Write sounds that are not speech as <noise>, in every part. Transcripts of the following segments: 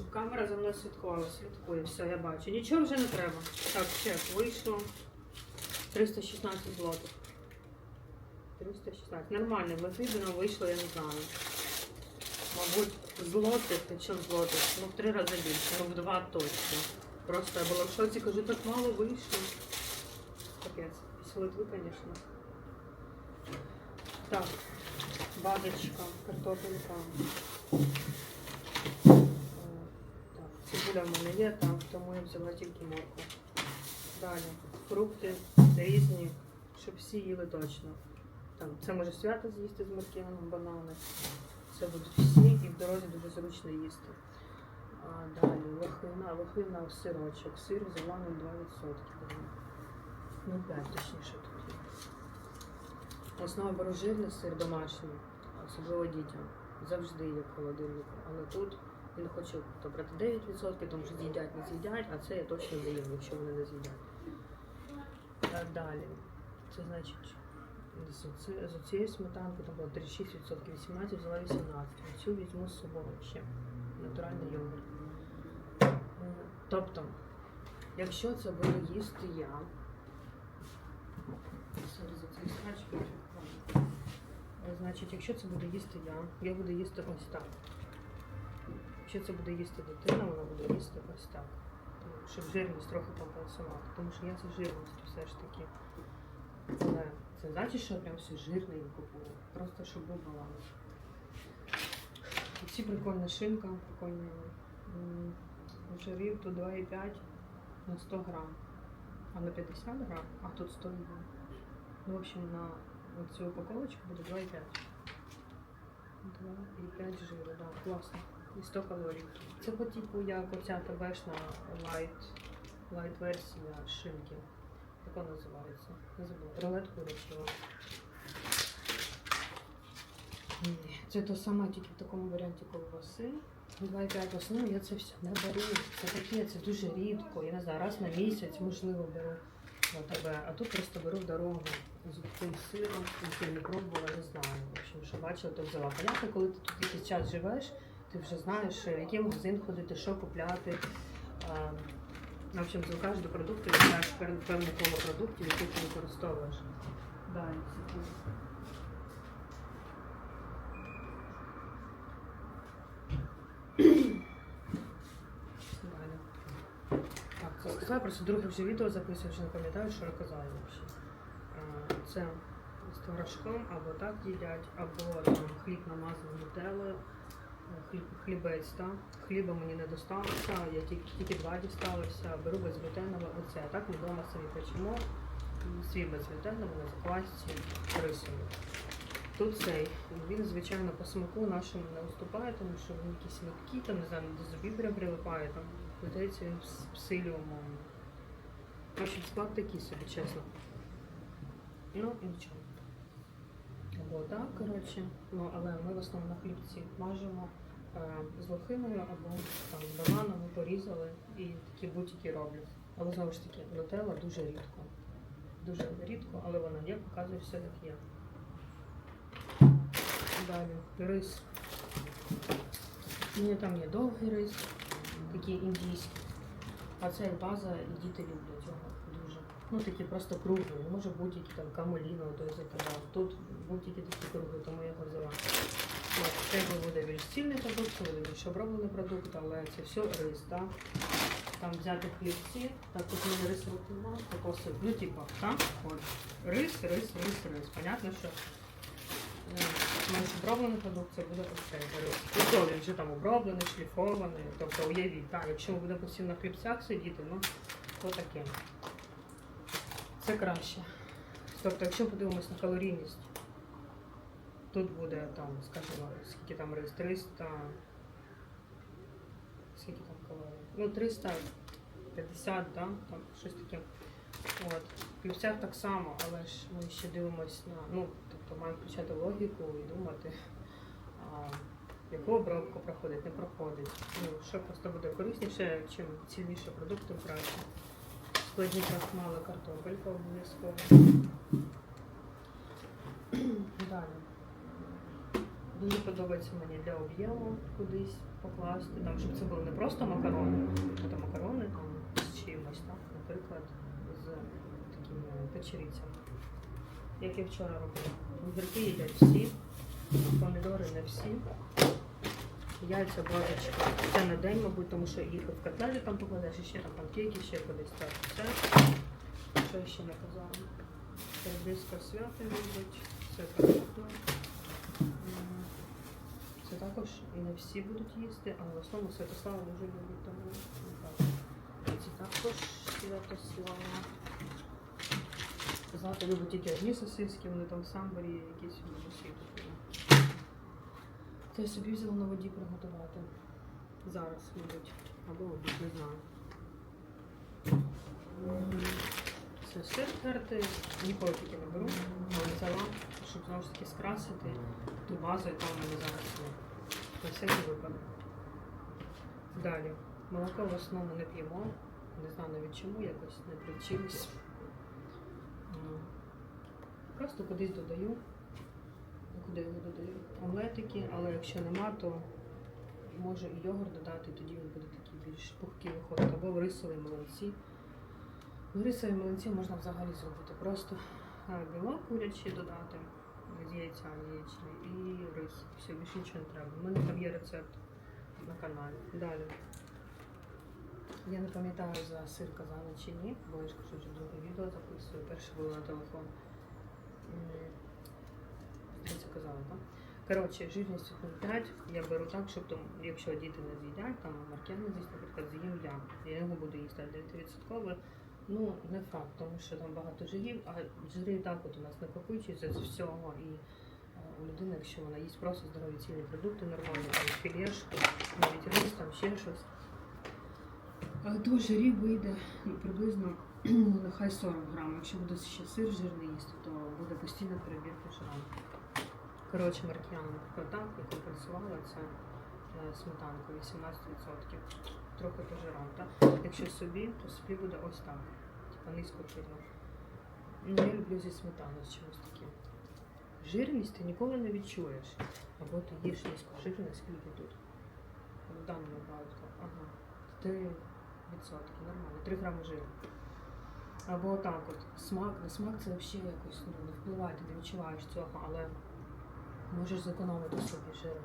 Щоб камера за мною слідкувала, слідкує, все, я бачу. Нічого вже не треба. Так, чек, вийшло 316 злотих. 316. Нормально, в Латвії вийшло, я не знаю. Мабуть, злотих, якщо злотих, ну в три рази більше, ну в два точно. Просто я була в шоці, кажу, так мало вийшло. Капець, після Литви, звісно. Так, бадочка, картопелька. Е, в мене є там, тому я взяла тільки морку. Далі, фрукти різні, щоб всі їли точно. Там, це може свято з'їсти з маркіном, банани. Це будуть всі і в дорозі дуже зручно їсти. А далі лохина, лохина сирочок. Сир на 2%. Ну, 5 точніше тут є. Основа беру сир домашній, особливо дітям. Завжди є в холодильнику. Але тут він хоче то брати 9%, тому що з'їдять, не з'їдять, а це я точно їм, якщо вони не з'їдять. Далі. Це значить, з, цієї сметанки там було 36%, 18 взяла 18. Цю візьму з собою ще. Натуральний йогурт. Тобто, якщо це буду їсти я, Значить, якщо це буде їсти я, я буду їсти ось так. Якщо це буде їсти дитина, вона буде їсти ось так. Щоб жирність трохи компенсувати. Тому що я за жирністю все ж таки. Але це значить, що прям все жирне і купую. Просто щоб був баланс. Ці прикольна шинка, прикольні жирів тут 2,5 на 100 грам. А на 50 грам, а тут 100 грам. Ну, в общем, на цю упаковочку буде 2,5. 2,5 жиру, да, класно. І 100 калорій. Це по типу як оця ТБшна лайт, лайт версія шинки. Як вона називається? Не забула. Рулет курячого. Це то саме тільки в такому варіанті ковбаси. 2,5 основу я це все не беру. Це таке, це дуже рідко. Я не знаю, раз на місяць, можливо, беру на тебе. А тут просто беру в дорогу з тим сиром, який не пробувала, не знаю. В общем, що бачила, то взяла. Понятно, коли ти тут якийсь час живеш, ти вже знаєш, в який магазин ходити, що купляти. В общем, звикаєш до продуктів, знаєш певне коло продуктів, які ти використовуєш. Далі. Так, це сказала, просто друге вже відео записую, вже не пам'ятаю, що я казала взагалі. Це з творожком або так їдять, або там хліб намазаний нутеллою, е, хлібець, так? Хліба мені не досталося, я тільки, тільки два дісталося, беру безглютенове оце. Так ми вдома самі. Свій безглютеновий на заквасці рисовий. Тут цей, він, звичайно, по смаку нашому не уступає, тому що він якийсь липкий, там, не знаю, до зубів прям прилипає, там, видається він псиліумом. Общем, склад такий собі, чесно. Ну, нічого. Або так, коротше. Ну, але ми в основному на хлібці мажемо е, з лохиною або там, з бананами порізали і такі бутики роблю. Але знову ж таки, нутелла дуже рідко. Дуже рідко, але вона є, показує все як є. Далі рис. У мене там є довгий рис, такий індійський. А це база, і діти люблять. Ну такі просто круглі, може будь-які там камоліно, той заказав. Тут будь-які такі круглі, тому я його взяла. Це буде більш цільний продукт, це буде більш оброблений продукт, але це все рис, так? Там взяти хлібці, так тут у мене рис нема, кокосовий, ну типа, так? От. Рис, рис, рис, рис. Понятно, що менш оброблений продукт це буде ось цей рис. І то він вже там оброблений, шліфований, тобто уявіть, так, якщо ми будемо постійно на хлібцях сидіти, ну, то таке. Це краще. Тобто, якщо подивимось на калорійність, тут буде там, скажімо, скільки там рис, 300. Скільки там калорій? Ну, 350, да? там щось таке. От. В хлібцях так само, але ж ми ще дивимось на, ну, тобто маємо включати логіку і думати, а, яку обробку проходить, не проходить. Ну, що просто буде корисніше, чим цільніше продукт, тим Складні крахмали картопелька обов'язково. Далі. Дуже подобається мені для об'єму кудись покласти, там, щоб це були не просто макарони, а макарони там, з чимось, так, наприклад, з такими печерицями. Як я вчора робила. Огірки їдять всі, помідори не всі. Яйця божечки. Це на день, мабуть, тому що їх в котлеті там покладеш, і ще там панкейки, ще кудись так. Це, що я ще не казала. Сердисько свято любить, це картопля. Це також не всі будуть їсти, але в основному Святослава дуже любить, тому ну. Це також Святослава. Злата любить тільки одні сосиски, вони там в самборі якісь усі Це я собі взяла на воді приготувати. Зараз, мабуть. Або обід, не знаю. Це сир тертий, ніколи таки не беру, але взяла, щоб знову ж таки скрасити ту базу, яка в мене зараз є. На всякий випадок. Далі. Молоко в основному не п'ємо. Не знаю навіть чому, якось не привчились. Просто кудись додаю. Куди його додаю? Омлетики, але якщо нема, то можу і йогурт додати, тоді він буде такий більш пухкий виходить. Або в рисові млинці. В рисові млинці можна взагалі зробити. Просто е, білок курячий додати з яйця яєчний і рис. Все, більше нічого не треба. У мене там є рецепт на каналі. Далі. Я не пам'ятаю за сир казала чи ні, бо я ж кажу, що друге відео записую. Перше було на телефон. М, Здається, казала, так? Коротше, жирність 0,5 я беру так, щоб там, якщо діти не з'їдять, там маркен не з'їсть, наприклад, з'їм я. Я його буду їсти, 9%. Ну, не факт, тому що там багато жирів, а жири так от у нас накопичуються з всього. І е, у людини, якщо вона їсть просто здорові цілі продукти, нормальні, там філешки, навіть рис, там ще щось. е, То жирів вийде приблизно <clears throat> ну, нехай 40 грам. Якщо буде ще сир жирний їсти, то буде постійна перебірка жиром. Коротше, маркіяна, наприклад, так, я компенсувала це е, сметанку 18%. Трохи по жирам. Якщо собі, то собі буде ось так. Типа низько жирно. Ну, я люблю зі сметаною з чимось таким. Жирність ти ніколи не відчуєш. Або ти їш низько жирне, скільки тут. В даному випадку. Ага. 3 відсотки, нормально. 3 грами жиру. Або отак от. Смак, на смак це взагалі якось ну, не впливає, ти не відчуваєш цього, але можеш зекономити собі жиром.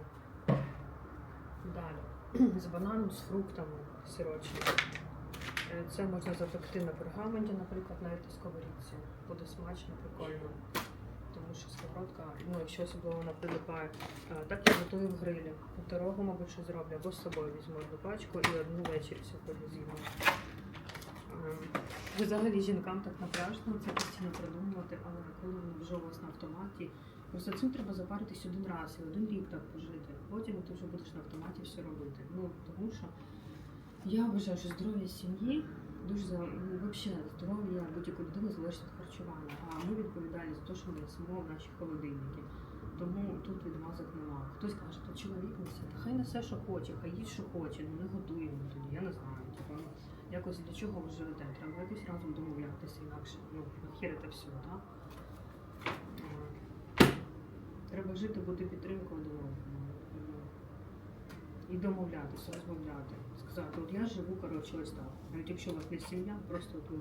Далі. <clears throat> З бананом, з фруктами сирочні. Е, Це можна запекти на пергаменті, наприклад, навіть на сковорідці. Буде смачно, прикольно. Тому що сковородка, ну якщо особливо вона прилипає. Е, Так я готую в грилі. Дорогу, мабуть, що зроблю, або з собою візьму одну пачку і одну ввечері сьогодні з'їмо. Е, Взагалі жінкам так напряжно це постійно придумувати, але коли вже у вас на автоматі, просто цим треба запаритись один раз і один рік так пожити. Потім ти вже будеш на автоматі все робити. Ну тому що я вважаю, що здоров'я сім'ї дуже за взагалі здоров'я будь-якої людини залежить від харчування. А ми відповідальні за те, що ми несемо в наші холодильники. Тому тут відмазок нема. Хтось каже, то чоловік несе, та хай несе, що хоче, хай їсть, що хоче, ну не готуємо тоді, я не знаю. Ну, якось для чого ви живете? Треба якось разом домовлятися, інакше ну, нахер це все, так? Треба жити, бути підтримкою один одного. Ну, І домовлятися, розмовляти. Сказати, от я живу, коротше, ось так. Навіть якщо у вас не сім'я, просто от ви.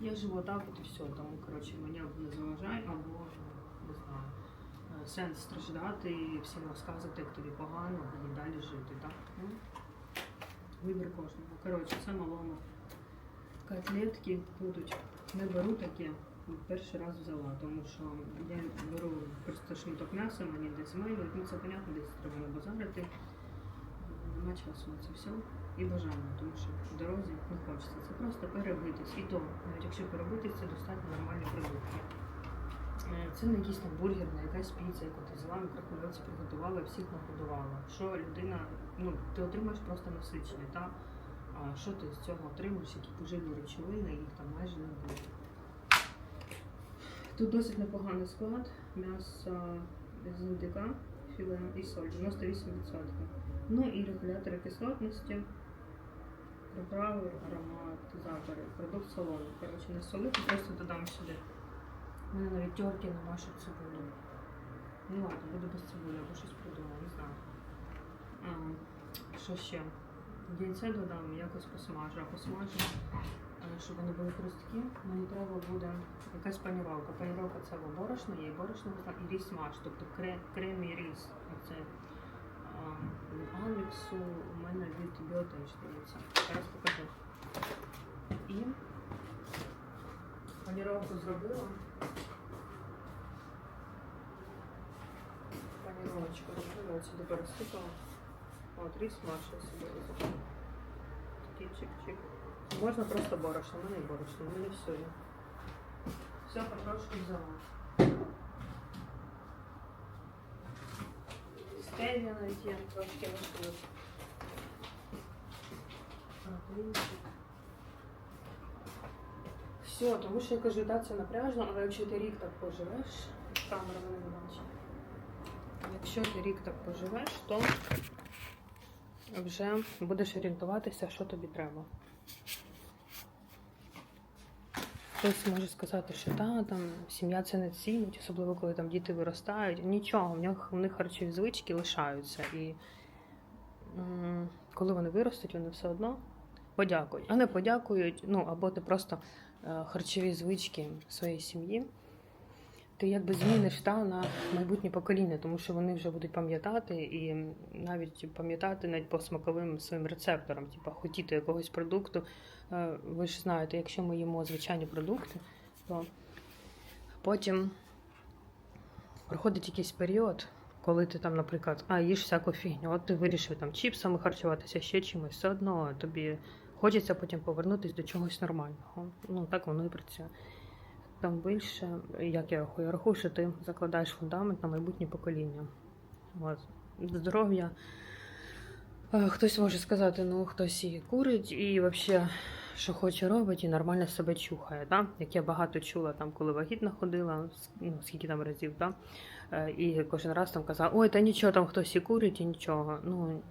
Я живу так, от і все. Тому, коротше, мене не заважай, або не знаю. е, Сенс страждати і всім розказувати, як тобі погано, і далі жити, так? Ну, Вибір кожного. Коротше, це малому. Котлетки будуть. Не беру таке. Перший раз взяла, тому що я беру просто шматок м'яса, мені десь змилюють. Ну це понятно, десь треба базарити. Нема часу на це все. І бажання, тому що в дорозі не хочеться. Це просто перебитись. І то, навіть якщо перебитись, це достатньо нормальні продукти. Е, Це не якийсь там бургер, не якась піца, яку ти взяла, мікрохвильовці приготувала, всіх нагодувала. Що людина, ну, ти отримаєш просто насичення, та? А що ти з цього отримаєш, які поживні речовини, їх там майже не. Тут досить непоганий склад. М'ясо з індика, філе і соль, 98%. Ну і регулятори кислотності, приправи, ароматизатори, продукт салону. Коротше, не солити, просто додам сюди. У мене навіть терки нема, щоб це було. Ну ладно, буду без цибулі, або щось придумаю, не знаю. А, що ще? Яйце додам, якось посмажу, а посмажу, щоб вони були хрусткі, мені треба буде якась паніровка. Паніровка це або борошно, є борошно і ріс смаж, тобто крем, і ріс. Оце Алексу у мене від біотеч, здається. Зараз покажу. І паніровку зробила. Паніровочку зробила, сюди пересипала. От, ріс смаж я собі розібрала. Такий чик-чик. Можна просто борошно, у мене і борошно, у мене все є. Все потрошку взяла. Стевія навіть є, трошки лишилось. А, блінчик. Все, тому що я кажу, да, це напряжно, але якщо ти рік так поживеш, камера мене не бачить. Якщо ти рік так поживеш, то вже будеш орієнтуватися, що тобі треба. Хтось може сказати, що та, там сім'я це не цінить, особливо коли там діти виростають. Нічого, в них, в них харчові звички лишаються. І м, коли вони виростуть, вони все одно подякують. А не подякують, ну або ти просто е, харчові звички своєї сім'ї. Ти якби зміниш та на майбутнє покоління, тому що вони вже будуть пам'ятати і навіть пам'ятати навіть по смаковим своїм рецепторам, типу хотіти якогось продукту. Е, Ви ж знаєте, якщо ми їмо звичайні продукти, то потім проходить якийсь період, коли ти там, наприклад, а їш всяку фігню, от ти вирішив там чіпсами харчуватися, ще чимось, все одно тобі хочеться потім повернутися до чогось нормального. Ну так воно і працює. Там більше, як я рахую, що ти закладаєш фундамент на майбутнє покоління. Здоров'я. Е, Хтось може сказати, ну хтось і курить, і взагалі, що хоче робить, і нормально себе чухає. Да? Як я багато чула, там, коли вагітна ходила, ну, скільки там разів, да? Е, і кожен раз там казала, ой, та нічого, там хтось і курить, і нічого. Ну,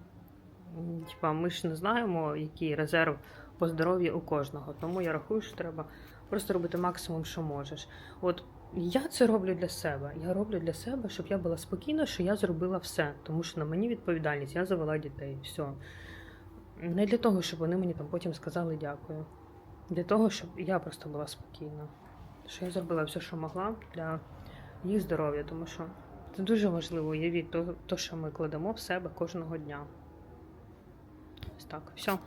типа, ми ж не знаємо, який резерв по здоров'ю у кожного. Тому я рахую, що треба просто робити максимум, що можеш. От я це роблю для себе. Я роблю для себе, щоб я була спокійна, що я зробила все, тому що на мені відповідальність, я завела дітей. Все. Не для того, щоб вони мені там потім сказали дякую. Для того, щоб я просто була спокійна. Що я зробила все, що могла для їх здоров'я, тому що це дуже важливо, уявіть то, то, що ми кладемо в себе кожного дня. Ось так, все.